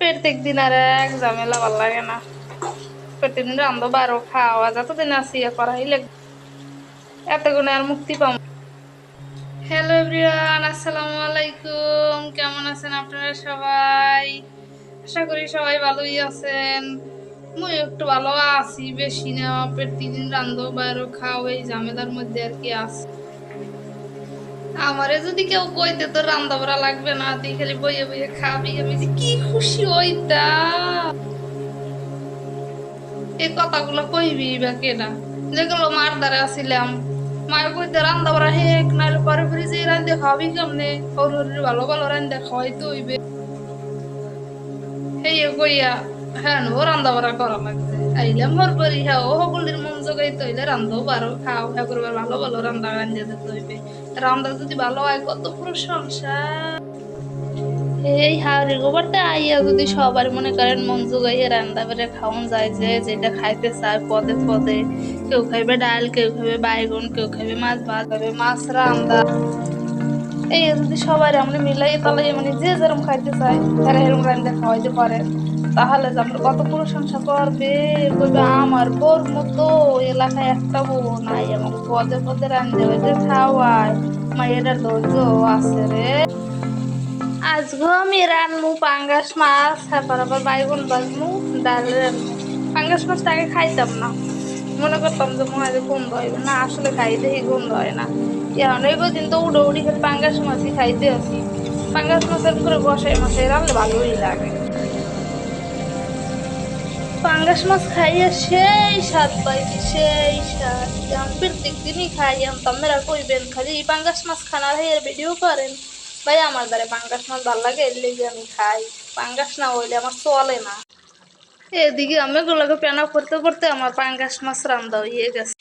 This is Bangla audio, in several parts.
প্রত্যেক দিন আর এক ঝামেলা ভালো লাগে না। প্রত্যেকদিন রান্ধো, বারো খাওয়া যতদিন আসি এ করাই লাগবে এত গুণে আর মুক্তি পাবো হ্যালো এভরিওয়ান, আসসালামু আলাইকুম। কেমন আছেন আপনারা সবাই? আশা করি সবাই ভালোই আছেন। মুই একটু ভালো আছি, বেশি না। প্রতিদিন রান্ধো বাইরে খাও, এই ঝামেলার মধ্যে আর কি আছি। আমারে যদি কেউ কইতে, তো রান্না বড়া লাগবে না। তুই খালি বইয়ে বইয়ে খাবি। আমি যে কি খুশি হইতাম। এই কথাগুলো কইবি বা কেনা যেগুলো মার দ্বারা আসিলাম। মায়ের কইতে রান্না বড়া হেক নাহলে পরে ফিরে যে রান্ধে খাবি কেমনে? ওর ভালো ভালো রান্ধে খাওয়াই তো হইবে। সেই কইয়া হ্যাঁ ও রান্না বড়া করা লাগবে আইলাম মোর পরি হ্যাঁ ও সকলের মন জোগাই তৈলে রান্ধো পারো খাও হ্যাঁ করবার ভালো ভালো রান্না রান্ধে দিতে হইবে। রান্না যদি ভালো হয়, কত প্রশংসা। এই হাওড়ি গোবরটা আইয়া যদি সবার মনে করেন মন জোগাইয়ে রান্না করে খাওয়ান যায় যে, যেটা খাইতে চায়, পদে পদে। কেউ খাইবে ডাল, কেউ খাইবে বাইগন, কেউ খাইবে মাছ ভাত খাবে মাছ রান্দা এই যদি সবাই আমরা মিলাই তাহলে মানে যে যেরকম খাইতে চায়, তারা এরকম রান্না খাওয়াইতে পারে। তাহলে যে কত প্রশংসা করবে? কইবে আমার বোর মতো এলাকায় একটা বউ নাই এবং পদে পদে রান্ধে হইতে খাওয়ায়। মায়ের ধৈর্য আছে রে। আজগো আমি রানমু পাঙ্গাস মাছ, তারপর আবার বাইগুন বাজমু ডাল রানমু পাঙ্গাস মাছটা আগে খাইতাম না। মনে করতাম যে মনে হয় গন্ধ হইবে না, আসলে খাই দেখি গন্ধ হয় না। অনেক দিন তো উড়ে উড়ি খালি পাঙ্গাস মাছই খাইতে আসি। পাঙ্গাস মাছের করে বসাই মাছে রান্না ভালোই লাগে। পাঙ্গাস মাছ খাইয়ে সেই স্বাদ পাইছি, সেই স্বাদ। আমি প্রত্যেক দিনই খাই মেরা কইবেন খালি পাঙ্গাস মাছ খানার হের ভিডিও করেন। ভাই, আমার দ্বারা পাঙ্গাস মাছ ভালো লাগে, এর লেগে আমি খাই। পাঙ্গাস না হইলে আমার চলে না। এদিকে আমি গুলোকে পেনা করতে করতে আমার পাঙ্গাস মাছ রান্দা হয়ে গেছে।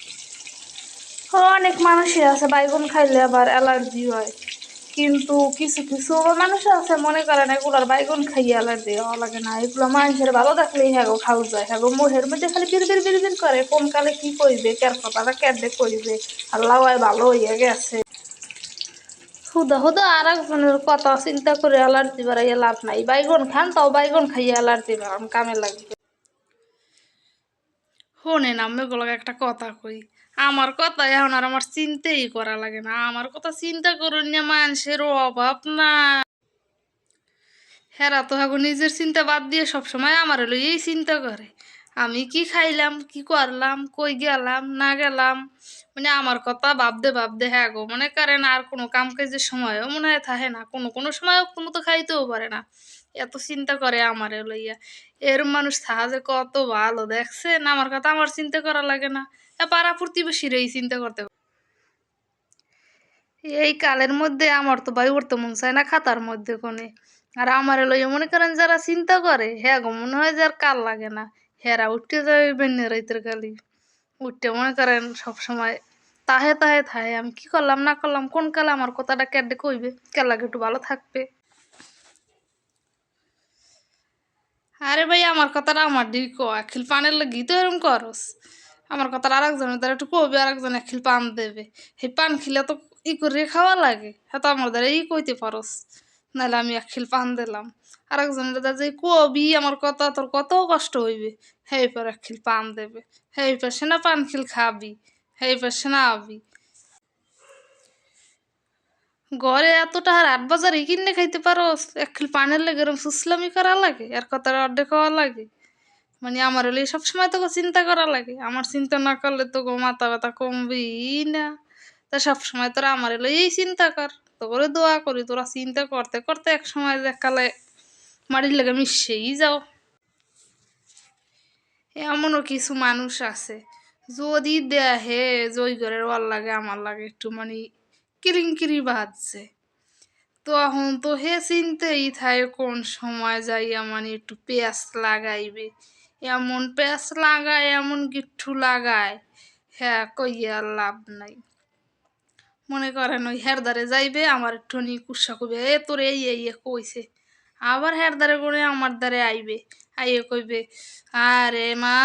অনেক মানুষই আছে, বাইগুন খাইলে আবার অ্যালার্জি হয়। কিন্তু কিছু কিছু মানুষ আছে মনে করেন এগুলোর বাইগুন খাইয়ে অ্যালার্জি হওয়া লাগে না এগুলো মানুষের ভালো থাকলেই হ্যাগো খাওয়া যায় হ্যাগো মোহের মধ্যে খালি বির বির বির বির করে কোন কালে কি করবে কার কথাটা কেটে করবে আল্লাহ ভালো হইয়া গেছে। হুদা হুদা আর একজনের কথা চিন্তা করে অ্যালার্জি বাড়াইয়া লাভ নাই বাইগন খান তাও বাইগন খাইয়ে অ্যালার্জি বাড়ান কামে লাগবে। শোনেন আমি একটা কথা কই আমার কথা এখন আর আমার চিন্তাই করা লাগে না। আমার কথা চিন্তা করুন না, মানুষের অভাব না। হেরা তো এখন নিজের চিন্তা বাদ দিয়ে সবসময় আমার লইয়েই চিন্তা করে। আমি কি খাইলাম, কি করলাম, কই গেলাম, না গেলাম? মানে আমার কথা ভাবতে ভাবতে হ্যাঁ গো, মনে করেন আর কোনো কাম কাজের সময়ও মনে হয় থাকে না। কোনো কোনো সময় কোনো তো খাইতেও পারে না। এত চিন্তা করে আমারে লইয়া। এর মানুষ যে কত ভালো, দেখছেন? আমার কথা আমার চিন্তা করা লাগে না। পাড়া প্রতিবেশীর এই চিন্তা করতে এই কালের মধ্যে আমার তো ভাই উঠতে মন চায় না খাতার মধ্যে কোনে আর আমার লইয়া মনে করেন যারা চিন্তা করে হ্যাঁ গো, মনে হয় যার কাল লাগে না। হেরা উঠতে যাবে বেন্যে রাইতের কালি। উঠতে মনে করেন সব সময় তাহে তাহে থাহে আমি কি করলাম, না করলাম, কোন কালে আমার কথাটা কেটে কইবে? কে লাগে একটু ভালো থাকবে। আরে ভাই, আমার কথাটা আমার দিকে ক, এখিল পানের লাগি তো এরকম করস। আমার কথাটা আরেকজনের দ্বারা একটু কবি, আরেকজন এখিল পান দেবে। সেই পান খিলে তো ই করে খাওয়া লাগে হ্যাঁ তো আমার দ্বারা ই কইতে পারস। নাহলে আমি এখিল পান দিলাম। আর আরেকজনের দ্বারা যে কবি, আমার কথা, তোর কত কষ্ট হইবে। হেই পর এখিল পান দেবে। হেই সে না পান খিল খাবি। হেই সে না আবি। ঘরে এত টাকার আট বাজারে কিনে খাইতে পারো এক পানের লেগে এরকম সুসলামি করা লাগে আর কথার অর্ধেক খাওয়া লাগে। মানে আমার হলে সবসময় তোকে চিন্তা করা লাগে, আমার চিন্তা না করলে তো গো মাথা ব্যথা কমবেই না। তা সবসময় তোরা আমার হলে এই চিন্তা কর তো করে দোয়া করি, তোরা চিন্তা করতে করতে এক সময় দেখালে মাটির লেগে মিশেই যাও। এমনও কিছু মানুষ আছে, যদি দেহে জয় ঘরের ওয়ার লাগে, আমার লাগে একটু মানে কিরিংকিরি বাজছে। তখন তো হে চিনতেই থাকে কোন সময় যাইয়া মানে একটু পেঁয়াজ লাগাইবে। এমন পেঁয়াজ লাগায়, এমন গিট্টু লাগায় হ্যাঁ কইয়া লাভ নাই। মনে করেন ওই হেরদারে যাইবে, আমার একটু নি কুসা কইবে, এ, তোর এই এই কইছে। আবার হেরদারে করে আমার দ্বারে আইবে। আইয়ে কইবে, আরে মা,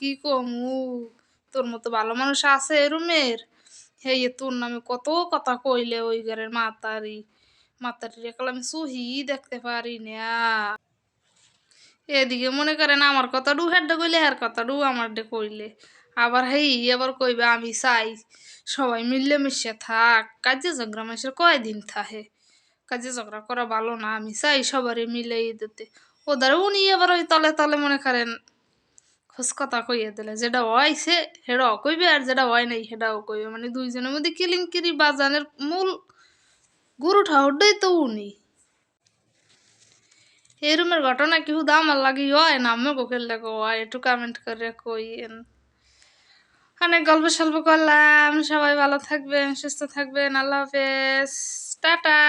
কি কমু? তোর মতো ভালো মানুষ আছে রুমের? হেই তোর নামে কত কথা কইলে ওই ঘরের মাতারি। মাতারি রেখে আমি সুহি দেখতে পারি না। এদিকে মনে করেন আমার কথা ডু হেডে কইলে হের কথা ডু আমার ডে কইলে। আবার হেই, আবার কইবে আমি চাই। সবাই মিললে মিশে থাক। কাজে ঝগড়া মাসের কয়দিন থাহে কাজে ঝগড়া করা ভালো না। আমি চাই সবারই মিলে দিতে। ওদের উনি এবার ওই তলে তলে মনে করেন কথা কইয়ে দিলে, যেটা হয়ছে সেটাও কইবে আর যেটা হয় নাই সেটাও কইবে। মানে দুইজনের মধ্যে কিলিংকিরি বাজানের মূল গুরু ঠাউরটাই তো উনি। এরমের ঘটনা কি হুদা আমার লাগি হয় না? আমি কোকের লেগে হয়, একটু কমেন্ট করে কইয়েন। অনেক গল্প সল্প করলাম, সবাই ভালো থাকবেন, সুস্থ থাকবেন, আল্লাহ হাফেজ, টাটা।